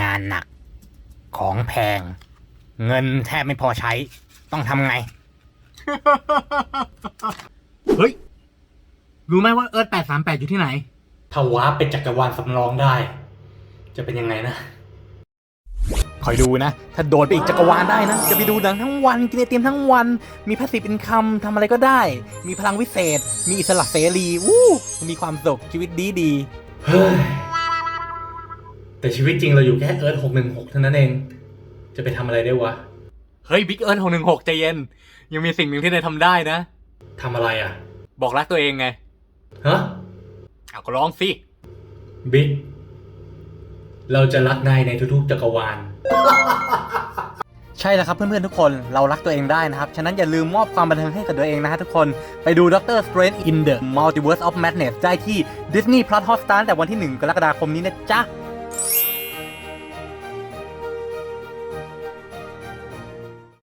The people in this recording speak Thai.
งานหนัก ของแพง เงินแทบไม่พอใช้ ต้องทำไง เฮ้ย รู้ไหมว่าเอิร์ธแปดสามแปดอยู่ที่ไหน ถ้าวาร์ปเป็นจักรวาลสำรองได้ จะเป็นยังไงนะ คอยดูนะ ถ้าโดดไปอีกจักรวาลได้นะ จะไปดูหนังทั้งวัน กินไอติมทั้งวัน มีพาสซีฟอินคัมทำอะไรก็ได้ มีพลังวิเศษ มีอิสระเสรี วู้มีความสุขชีวิตดีดี เฮ้ย แต่ชีวิตจริงเราอยู่แค่เอิร์ธหกหนึ่งหกเท่านั้นเอง จะไปทำอะไรได้วะเฮ้ยบิ๊กเอิร์ธหกหนึ่งหกใจเย็น ยังมีสิ่งหนึ่งที่นายทำได้นะ ทำอะไรอะบอกรักตัวเองไงฮะเอาก็ร้องสิบิ๊กเราจะรักนายในทุกๆจักรวาล ใช่แล้วครับเพื่อนๆทุกคนเรารักตัวเองได้นะครับ ฉะนั้นอย่าลืมมอบความบันเทิงให้กับตัวเองนะฮะทุกคนไปดู Doctor Strange in the Multiverse of Madness ได้ที่ Disney Plus Hotstar แต่วันที่ 1 กรกฎาคมนี้นะจ๊ะ